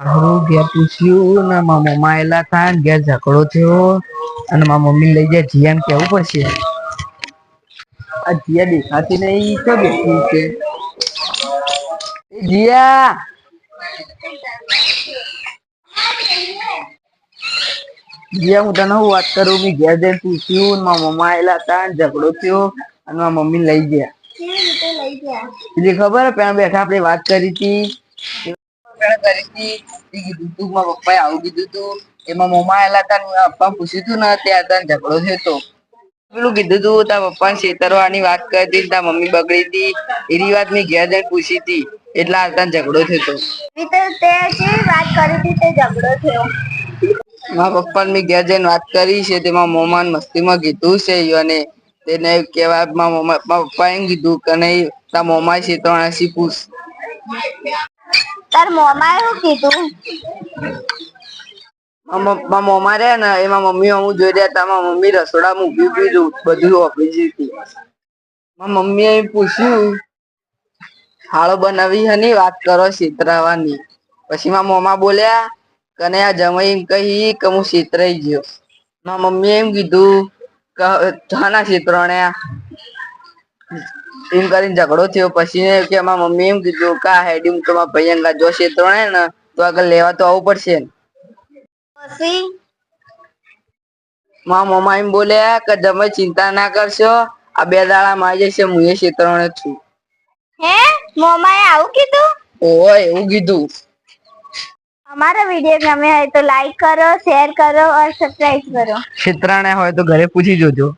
હારું ઘેર પૂછ્યું ને મારા મમ્મા આયેલા હતા ને ઘેર ઝઘડો થયો અને મારા મમ્મી લઈ જાય જીયાને કેવું પડશે. આ જીયા દેખાતી નહીં તો બેઠી છે. જીયા! જીયા હું તને હું વાત કરું? મેં ઘેર જઈને પૂછ્યું ને મારા મમ્મા આયેલા હતા ઝઘડો થયો અને મારા મમ્મી લઈ ગયા. પેલી ખબર પેલા બેઠા આપણે વાત કરી હતી. પેલા કરી હતી કીધું તું મારા પપ્પાએ આવું કીધું તું. એમાં મમ્મા આવેલા હતા ને પપ્પા પૂછ્યું તું ને ત્યાં હતા ઝઘડો થયો તો. પેલું કીધું તું તારા પપ્પા છેતરવાની વાત કરી તાર મમ્મી બગડી હતી એની વાત મેં ઘેર જઈને પૂછી હતી. એટલા હતા ઝઘડો થયો તો. તે તે જે વાત કરી હતી? તે ઝઘડો થયો. મારા પપ્પા મેં ઘેર જઈને વાત કરી છે તેમાં મોમાન મસ્તીમાં કીધું છે અને તેને કેવા મારા પપ્પા એમ કીધું કે નહીં તારા મોમા છે તો પૂછ. તાર મોમાએ એવું કીધું? મારા રે ને, એમાં મમ્મી હું જોઈ રહ્યા હતા મમ્મી રસોડામાં ઊભી પીધું બધું ઓફિસ હતી મમ્મી મમ્મીએ પૂછ્યું, હાળો બનાવી હની વાત કરો સીતરાવાની પછી મારા મોમા બોલ્યા, કને આ જમાઈ એમ કહી કે હું શીતરાઈ ગયો. મારા મમ્મી એમ કીધું, કે હાના છેતરાણ્યા એમ કરીને ઝઘડો થયો. પછી કે મારા મમ્મી એમ કીધું કે આ હેડી તો મારા ભાઈ અંગા જો છેતરાણે ને તો આગળ લેવા તો આવવું પડશે પછી? મારા મમ્મા એમ બોલ્યા કે તમે ચિંતા ના કરશો આ બે દાડા માં જશે હું એ ક્ષેત્રને છું. હે? મમ્માએ આવું કીધું? ઓય એવું કીધું. અમારા વીડિયો ગમે હોય તો લાઈક કરો શેર કરો और સબસ્ક્રાઇબ કરો. ક્ષેત્રણે હોય તો ઘરે પૂછી જોજો.